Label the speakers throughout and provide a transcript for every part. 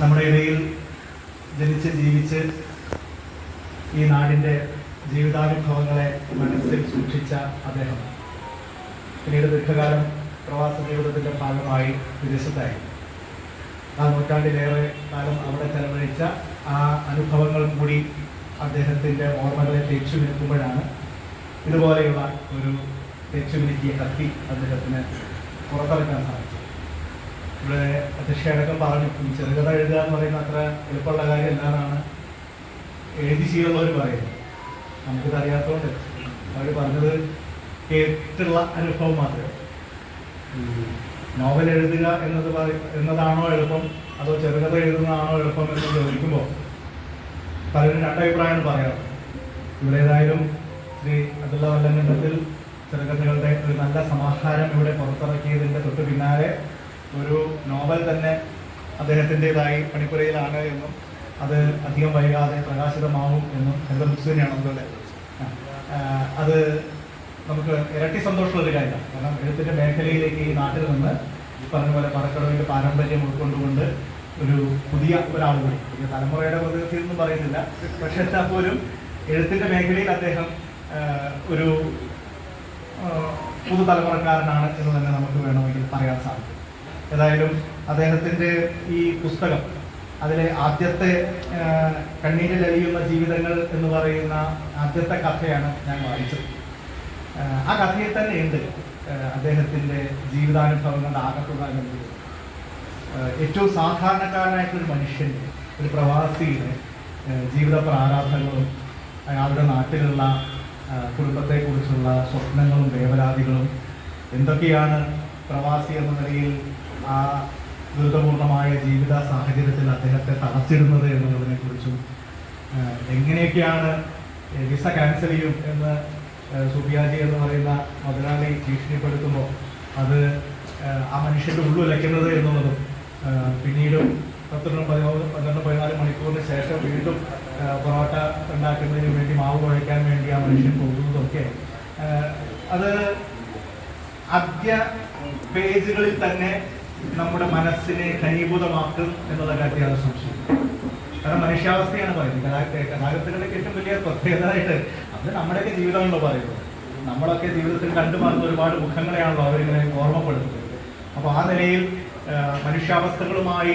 Speaker 1: നമ്മുടെ ഇടയിൽ ജനിച്ച് ജീവിച്ച് ഈ നാടിന്റെ ജീവിതാനുഭവങ്ങളെ മനസ്സിൽ സൂക്ഷിച്ച അദ്ദേഹം പിന്നീട് ദീർഘകാലം പ്രവാസ ജീവിതത്തിന്റെ ഭാഗമായി വിദേശത്തായി. ആ നൂറ്റാണ്ടിലേറെ കാലം അവിടെ ചെലവഴിച്ച ആ അനുഭവങ്ങൾ കൂടി അദ്ദേഹത്തിന്റെ ഓർമ്മകളെ തേച്ചു നിൽക്കുമ്പോഴാണ് ഇതുപോലെയുള്ള ഒരു തേച്ചു മിനുക്കിയ കത്തി അദ്ദേഹത്തിന് പുറത്തിറക്കാൻ സാധിച്ചു ഇവിടെ അധ്യക്ഷയടക്കം പറഞ്ഞു. ചെറുകഥ എഴുതുക എന്ന് പറയുന്ന അത്ര എളുപ്പമുള്ള കാര്യം എന്താണെന്നാണ് എഴുതി ചെയ്യുന്നവർ പറയുന്നത് നമുക്കിത് അറിയാത്തതുകൊണ്ട് അവർ പറഞ്ഞത് കേട്ടുള്ള അനുഭവം മാത്രമേ നോവൽ എഴുതുക എന്നത് എന്നതാണോ എളുപ്പം? അതോ ചെറുകഥ എഴുതുന്നതാണോ എളുപ്പം എന്ന് ചോദിക്കുമ്പോൾ പലരും രണ്ടഭിപ്രായമാണ് പറയാറ്. ഇവിടെ ഏതായാലും ശ്രീ അബ്ദുള്ള വല്ലങ്കത്തിൽ ചെറുകഥകളുടെ ഒരു നല്ല സമാഹാരം ഇവിടെ പുറത്തിറക്കിയതിന്റെ തൊട്ട് പിന്നാലെ ഒരു നോവൽ തന്നെ അദ്ദേഹത്തിന്റെതായി പണിപ്പുരയിലാണ് എന്നും അത് അധികം വൈകാതെ പ്രകാശിതമാവും എന്നും എന്റെ ബുക്സ് തന്നെയാണ് അത് നമുക്ക് ഇരട്ടി സന്തോഷമുള്ള ഒരു കാര്യമാണ്. കാരണം എഴുത്തിന്റെ മേഖലയിലേക്ക് ഈ നാട്ടിൽ നിന്ന് ഈ പറഞ്ഞ പോലെ പറക്കടവിന്റെ പാരമ്പര്യം ഉൾക്കൊണ്ടുകൊണ്ട് ഒരു പുതിയ ഒരാൾ കൂടി പുതിയ തലമുറയുടെ പ്രതിനിധി എന്നും പറയുന്നില്ല. പക്ഷെ എന്നാൽ പോലും എഴുത്തിന്റെ മേഖലയിൽ അദ്ദേഹം ഒരു പുതു പുതുതലമുറക്കാരനാണ് എന്ന് തന്നെ നമുക്ക് വേണമെങ്കിൽ പറയാൻ സാധിക്കും. ഏതായാലും അദ്ദേഹത്തിന്റെ ഈ പുസ്തകം അതിലെ ആദ്യത്തെ കണ്ണീരിൽ അലിയുന്ന ജീവിതങ്ങൾ എന്ന് പറയുന്ന ആദ്യത്തെ കഥയാണ് ഞാൻ വായിച്ചത്. ആ, കഥയിൽ തന്നെ ഉണ്ട് അദ്ദേഹത്തിന്റെ ജീവിതാനുഭവങ്ങളുടെ ആകത്തുക എന്നുള്ളത്. ഏറ്റവും സാധാരണക്കാരനായിട്ടൊരു മനുഷ്യന്റെ ഒരു പ്രവാസിയുടെ ജീവിത പ്രാരാധങ്ങളും അയാളുടെ നാട്ടിലുള്ള കുടുംബത്തെക്കുറിച്ചുള്ള സ്വപ്നങ്ങളും വേവലാതികളും എന്തൊക്കെയാണ് പ്രവാസി എന്ന നിലയിൽ ആ ദുരിതപൂർണമായ ജീവിത സാഹചര്യത്തിൽ അദ്ദേഹത്തെ തളച്ചിടുന്നത് എന്നുള്ളതിനെ കുറിച്ചും എങ്ങനെയൊക്കെയാണ് വിസ ക്യാൻസൽ ചെയ്യും എന്ന് സുബിയാജി എന്ന് പറയുന്ന മുതലാളി ഭീഷണിപ്പെടുത്തുമ്പോൾ അത് ആ മനുഷ്യന്റെ ഉള്ളുലയ്ക്കുന്നത് എന്നുള്ളതും പിന്നീട് പത്തൊന്നും പതിമൂന്ന് പന്ത്രണ്ട് പതിനാല് മണിക്കൂറിന് ശേഷം വീണ്ടും പൊറോട്ട ഉണ്ടാക്കുന്നതിന് വേണ്ടി മാവ് കുഴയ്ക്കാൻ വേണ്ടി ആ മനുഷ്യൻ പോകുന്നതൊക്കെ അത് ആദ്യ പേജുകളിൽ തന്നെ നമ്മുടെ മനസ്സിനെ ഘനീഭൂതമാക്കും എന്നുള്ള കാര്യത്തിലാണ് സംശയം കാരണം മനുഷ്യാവസ്ഥയാണ് പറയുന്നത്. ഗതാഗതത്തിന്റെ ഏറ്റവും വലിയ പ്രത്യേകതയായിട്ട് അത് നമ്മുടെയൊക്കെ ജീവിതമാണല്ലോ പറയുന്നത്. നമ്മളൊക്കെ ജീവിതത്തിൽ കണ്ടുമാറുന്ന ഒരുപാട് മുഖങ്ങളെയാണല്ലോ അവരിങ്ങനെ ഓർമ്മപ്പെടുത്തുന്നത്. അപ്പോൾ ആ നിലയിൽ മനുഷ്യാവസ്ഥകളുമായി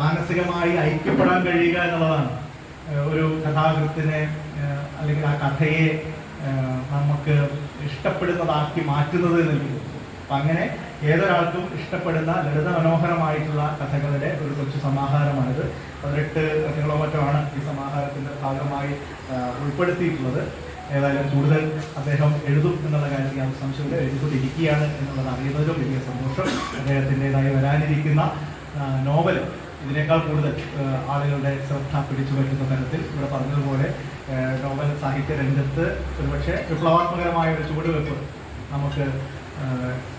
Speaker 1: മാനസികമായി ഐക്യപ്പെടാൻ കഴിയുക എന്നുള്ളതാണ് ഒരു കഥാകൃത്തിനെ അല്ലെങ്കിൽ ആ കഥയെ നമുക്ക് ഇഷ്ടപ്പെടുന്നതാക്കി മാറ്റുന്നത് എന്നുള്ളത്. അപ്പം അങ്ങനെ ഏതൊരാൾക്കും ഇഷ്ടപ്പെടുന്ന ലളിത മനോഹരമായിട്ടുള്ള കഥകളുടെ ഒരു കൊച്ചു സമാഹാരമാണിത്. പതിനെട്ട് കഥകളോ മറ്റോ ആണ് ഈ സമാഹാരത്തിന്റെ ഭാഗമായി ഉൾപ്പെടുത്തിയിട്ടുള്ളത്. ഏതായാലും കൂടുതൽ അദ്ദേഹം എഴുതും എന്നുള്ള കാര്യത്തിൽ ഞാൻ സംശയമില്ല. എഴുതിക്കൊണ്ടിരിക്കുകയാണ് എന്നുള്ളത് അറിയുന്നതിലും വലിയ സന്തോഷം. അദ്ദേഹത്തിന്റെതായി വരാനിരിക്കുന്ന നോവൽ ഇതിനേക്കാൾ കൂടുതൽ ആളുകളുടെ ശ്രദ്ധ പിടിച്ചു പറ്റുന്ന തരത്തിൽ ഇവിടെ പറഞ്ഞതുപോലെ നോവൽ സാഹിത്യ രംഗത്ത് ഒരുപക്ഷെ വിപ്ലവാത്മകരമായ ഒരു ചുവടുവെപ്പ് നമുക്ക്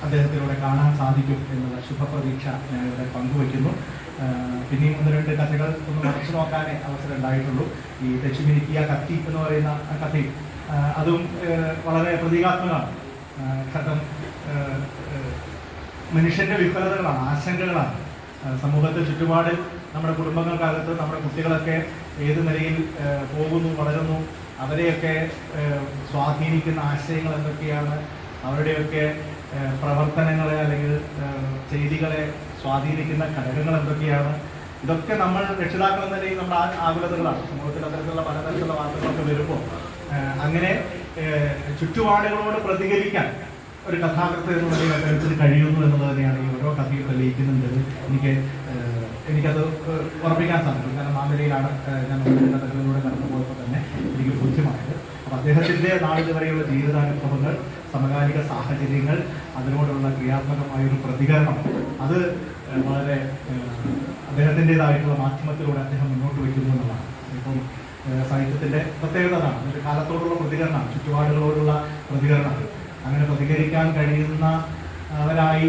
Speaker 1: അദ്ദേഹത്തിലൂടെ കാണാൻ സാധിക്കും എന്നുള്ള ശുഭപ്രതീക്ഷ ഞാൻ ഇവിടെ പങ്കുവയ്ക്കുന്നു. പിന്നെയും ഒന്ന് രണ്ട് കഥകൾ ഒന്ന് മറച്ചു നോക്കാനേ അവസരം ഉണ്ടായിട്ടുള്ളൂ. ഈ തെച്ചുമിനിക്കിയ കത്തി എന്ന് പറയുന്ന ആ കഥയും അതും വളരെ പ്രതീകാത്മകമാണ്. ഘട്ടം മനുഷ്യന്റെ വിഫലതകളാണ് ആശങ്കകളാണ്. സമൂഹത്തിൽ ചുറ്റുപാട് നമ്മുടെ കുടുംബങ്ങൾക്കകത്ത് നമ്മുടെ കുട്ടികളൊക്കെ ഏത് നിലയിൽ പോകുന്നു വളരുന്നു അവരെയൊക്കെ സ്വാധീനിക്കുന്ന ആശയങ്ങൾ എന്തൊക്കെയാണ് അവരുടെയൊക്കെ പ്രവർത്തനങ്ങളെ അല്ലെങ്കിൽ ചെയ്തികളെ സ്വാധീനിക്കുന്ന ഘടകങ്ങൾ എന്തൊക്കെയാണ്? ഇതൊക്കെ നമ്മൾ രക്ഷിതാക്കൾ എന്ന നിലയിൽ നമ്മുടെ ആകുലതകളാണ്. സമൂഹത്തിൽ അത്തരത്തിലുള്ള പലതരത്തിലുള്ള വാർത്തകളൊക്കെ വരുമ്പോൾ അങ്ങനെ ചുറ്റുപാടുകളോട് പ്രതികരിക്കാൻ ഒരു കഥാകൃത്ത് എന്ന നിലയിൽ അദ്ദേഹത്തിന് കഴിയുന്നു എന്നുള്ളത് തന്നെയാണ് ഈ ഓരോ കഥയും തെളിയിക്കുന്നുണ്ട്. എനിക്ക് എനിക്കത് ഉറപ്പിക്കാൻ സാധിക്കും. കാരണം ആ നിലയിലാണ് ഞാൻ കഥകളിലൂടെ കടന്നു പോയപ്പോൾ തന്നെ അദ്ദേഹത്തിന്റെ നാളിതുവരെയുള്ള ജീവിതാനുഭവങ്ങൾ സമകാലിക സാഹചര്യങ്ങൾ അതിനോടുള്ള ക്രിയാത്മകമായ ഒരു പ്രതികരണം അത് വളരെ അദ്ദേഹത്തിന്റെതായിട്ടുള്ള മാധ്യമത്തിലൂടെ അദ്ദേഹം മുന്നോട്ട് വയ്ക്കുന്നു എന്നുള്ളതാണ്. ഇപ്പം സാഹിത്യത്തിന്റെ പ്രത്യേകത അതാണ് ഒരു കാലത്തോടുള്ള പ്രതികരണം ചുറ്റുപാടുകളോടുള്ള പ്രതികരണം. അങ്ങനെ പ്രതികരിക്കാൻ കഴിയുന്ന അവരായി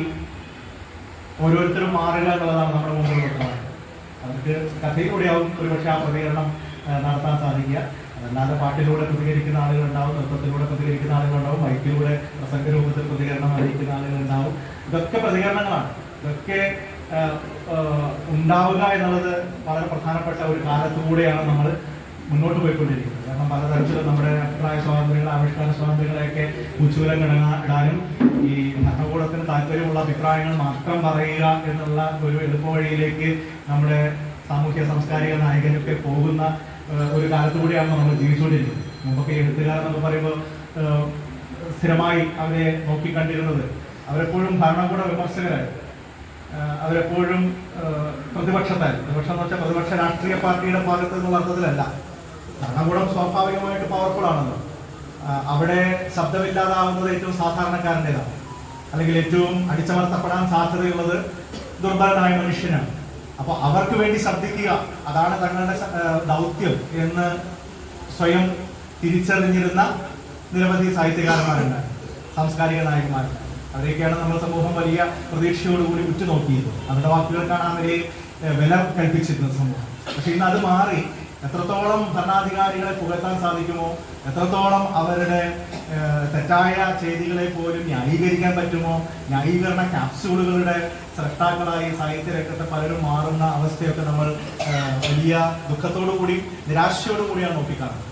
Speaker 1: ഓരോരുത്തരും മാറുക എന്നുള്ളതാണ് നമ്മുടെ നിൽക്കുന്നത് അവർക്ക് കഥയിലൂടെയാവും ഒരുപക്ഷെ ആ പ്രതികരണം നടത്താൻ സാധിക്കുക. അതല്ലാതെ പാട്ടിലൂടെ പ്രതികരിക്കുന്ന ആളുകളുണ്ടാവും നൃത്തത്തിലൂടെ പ്രതികരിക്കുന്ന ആളുകളുണ്ടാവും മൈക്കിലൂടെ പ്രസംഗ രൂപത്തിൽ പ്രതികരണം അറിയിക്കുന്ന ആളുകളുണ്ടാവും ഇതൊക്കെ പ്രതികരണങ്ങളാണ്. ഇതൊക്കെ ഉണ്ടാവുക എന്നുള്ളത് വളരെ പ്രധാനപ്പെട്ട ഒരു കാലത്തുകൂടെയാണ് നമ്മൾ മുന്നോട്ട് പോയിക്കൊണ്ടിരിക്കുന്നത്. കാരണം പലതരത്തിലും നമ്മുടെ അഭിപ്രായ സ്വാതന്ത്ര്യങ്ങൾ ആവിഷ്കാര സ്വാതന്ത്ര്യങ്ങളെയൊക്കെ ഉച്ചൂലം ഇടാനും ഈ ഭരണകൂടത്തിന് താല്പര്യമുള്ള അഭിപ്രായങ്ങൾ മാത്രം പറയുക എന്നുള്ള ഒരു എളുപ്പവഴിയിലേക്ക് നമ്മുടെ സാമൂഹ്യ സാംസ്കാരിക നായകനൊക്കെ പോകുന്ന ഒരു കാലത്തുകൂടിയാണ് നമ്മൾ ജീവിച്ചുകൊണ്ടിരിക്കുന്നത്. മുമ്പൊക്കെ ഈ എഴുത്തുകാരെന്നൊക്കെ പറയുമ്പോൾ സ്ഥിരമായി അവരെ നോക്കിക്കണ്ടിരുന്നത് അവരെപ്പോഴും ഭരണകൂട വിമർശകരായി. അവരെപ്പോഴും പ്രതിപക്ഷത്തായി. പ്രതിപക്ഷം എന്ന് വെച്ചാൽ പ്രതിപക്ഷ രാഷ്ട്രീയ പാർട്ടിയുടെ ഭാഗത്ത് എന്നുള്ള അർത്ഥത്തിലല്ല. ഭരണകൂടം സ്വാഭാവികമായിട്ട് പവർഫുൾ ആണല്ലോ. അവിടെ ശബ്ദമില്ലാതാവുന്നത് ഏറ്റവും സാധാരണക്കാരന്റെതാണ്. അല്ലെങ്കിൽ ഏറ്റവും അടിച്ചമർത്തപ്പെടാൻ സാധ്യതയുള്ളത് ദുർബലനായ മനുഷ്യനാണ്. അപ്പോൾ അവർക്ക് വേണ്ടി ശ്രദ്ധിക്കുക. അതാണ് തങ്ങളുടെ ദൗത്യം എന്ന് സ്വയം തിരിച്ചറിഞ്ഞിരുന്ന നിരവധി സാഹിത്യകാരന്മാരുണ്ട്. സാംസ്കാരിക നായകന്മാരുണ്ട് അവരെയൊക്കെയാണ് നമ്മുടെ സമൂഹം വലിയ പ്രതീക്ഷയോടുകൂടി ഉറ്റുനോക്കിയത്. അവരുടെ വാക്കുകൾക്കാണ് അവരെ വില കൽപ്പിച്ചിരുന്നത് സമൂഹം. പക്ഷെ ഇന്ന് അത് മാറി. എത്രത്തോളം ഭരണാധികാരികളെ പുകഴ്ത്താൻ സാധിക്കുമോ എത്രത്തോളം അവരുടെ തെറ്റായ ചെയ്തികളെ പോലും ന്യായീകരിക്കാൻ പറ്റുമോ ന്യായീകരണ ക്യാപ്സ്യൂളുകളുടെ സൃഷ്ടാക്കളായി സാഹിത്യ രംഗത്തെ പലരും മാറുന്ന അവസ്ഥയൊക്കെ നമ്മൾ വലിയ ദുഃഖത്തോടു കൂടി നിരാശയോടു കൂടിയാണ് നോക്കിക്കാണുന്നത്.